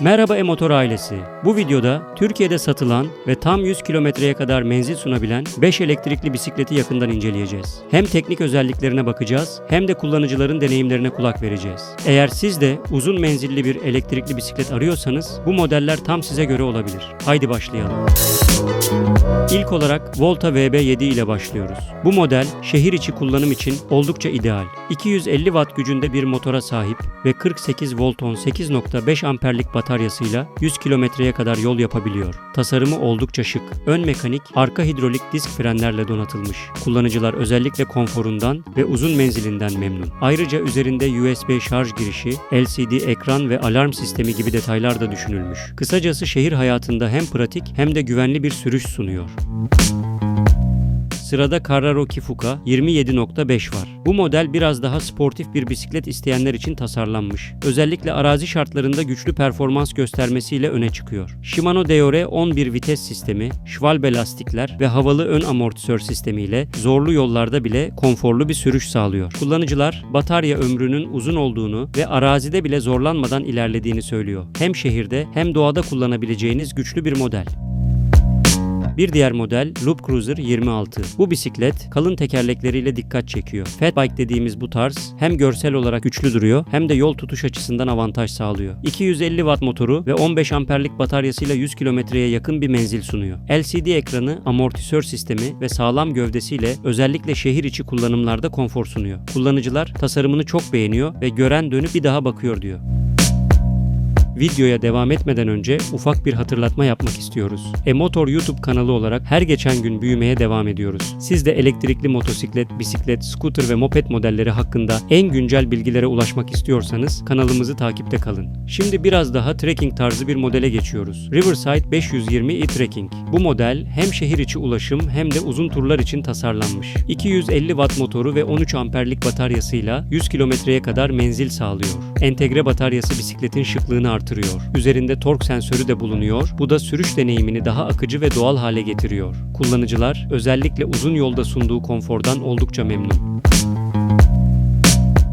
Merhaba e-motor ailesi. Bu videoda Türkiye'de satılan ve tam 100 kilometreye kadar menzil sunabilen 5 elektrikli bisikleti yakından inceleyeceğiz. Hem teknik özelliklerine bakacağız hem de kullanıcıların deneyimlerine kulak vereceğiz. Eğer siz de uzun menzilli bir elektrikli bisiklet arıyorsanız bu modeller tam size göre olabilir. Haydi başlayalım. İlk olarak Volta VB7 ile başlıyoruz. Bu model şehir içi kullanım için oldukça ideal. 250 watt gücünde bir motora sahip ve 48 volton 8.5 amperlik bataryasıyla 100 kilometreye kadar yol yapabiliyor. Tasarımı oldukça şık. Ön mekanik, arka hidrolik disk frenlerle donatılmış. Kullanıcılar özellikle konforundan ve uzun menzilinden memnun. Ayrıca üzerinde USB şarj girişi, LCD ekran ve alarm sistemi gibi detaylar da düşünülmüş. Kısacası şehir hayatında hem pratik hem de güvenli bir sürüş sunuyor. Sırada Carraro Kifuka 27.5 var. Bu model biraz daha sportif bir bisiklet isteyenler için tasarlanmış. Özellikle arazi şartlarında güçlü performans göstermesiyle öne çıkıyor. Shimano Deore 11 vites sistemi, Schwalbe lastikler ve havalı ön amortisör sistemiyle zorlu yollarda bile konforlu bir sürüş sağlıyor. Kullanıcılar batarya ömrünün uzun olduğunu ve arazide bile zorlanmadan ilerlediğini söylüyor. Hem şehirde hem doğada kullanabileceğiniz güçlü bir model. Bir diğer model Loop Cruiser 26. Bu bisiklet kalın tekerlekleriyle dikkat çekiyor. Fat bike dediğimiz bu tarz hem görsel olarak güçlü duruyor hem de yol tutuş açısından avantaj sağlıyor. 250 watt motoru ve 15 amperlik bataryasıyla 100 kilometreye yakın bir menzil sunuyor. LCD ekranı, amortisör sistemi ve sağlam gövdesiyle özellikle şehir içi kullanımlarda konfor sunuyor. Kullanıcılar tasarımını çok beğeniyor ve gören dönüp bir daha bakıyor diyor. Videoya devam etmeden önce ufak bir hatırlatma yapmak istiyoruz. E-Motor YouTube kanalı olarak her geçen gün büyümeye devam ediyoruz. Siz de elektrikli motosiklet, bisiklet, scooter ve moped modelleri hakkında en güncel bilgilere ulaşmak istiyorsanız kanalımızı takipte kalın. Şimdi biraz daha trekking tarzı bir modele geçiyoruz. Riverside 520 e-Trekking. Bu model hem şehir içi ulaşım hem de uzun turlar için tasarlanmış. 250 watt motoru ve 13 amperlik bataryasıyla 100 kilometreye kadar menzil sağlıyor. Entegre bataryası bisikletin şıklığını artırıyor. Üzerinde tork sensörü de bulunuyor. Bu da sürüş deneyimini daha akıcı ve doğal hale getiriyor. Kullanıcılar özellikle uzun yolda sunduğu konfordan oldukça memnun.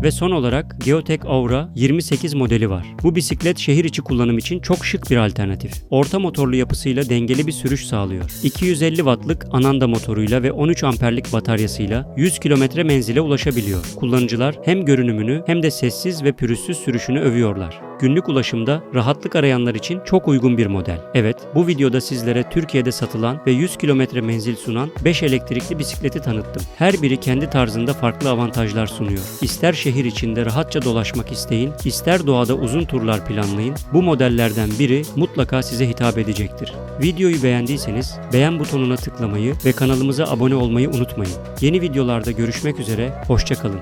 Ve son olarak Geotech Aura 28 modeli var. Bu bisiklet şehir içi kullanım için çok şık bir alternatif. Orta motorlu yapısıyla dengeli bir sürüş sağlıyor. 250 wattlık Ananda motoruyla ve 13 amperlik bataryasıyla 100 kilometre menzile ulaşabiliyor. Kullanıcılar hem görünümünü hem de sessiz ve pürüzsüz sürüşünü övüyorlar. Günlük ulaşımda rahatlık arayanlar için çok uygun bir model. Evet, bu videoda sizlere Türkiye'de satılan ve 100 kilometre menzil sunan 5 elektrikli bisikleti tanıttım. Her biri kendi tarzında farklı avantajlar sunuyor. İster şehir içinde rahatça dolaşmak isteyin, ister doğada uzun turlar planlayın, bu modellerden biri mutlaka size hitap edecektir. Videoyu beğendiyseniz beğen butonuna tıklamayı ve kanalımıza abone olmayı unutmayın. Yeni videolarda görüşmek üzere, hoşçakalın.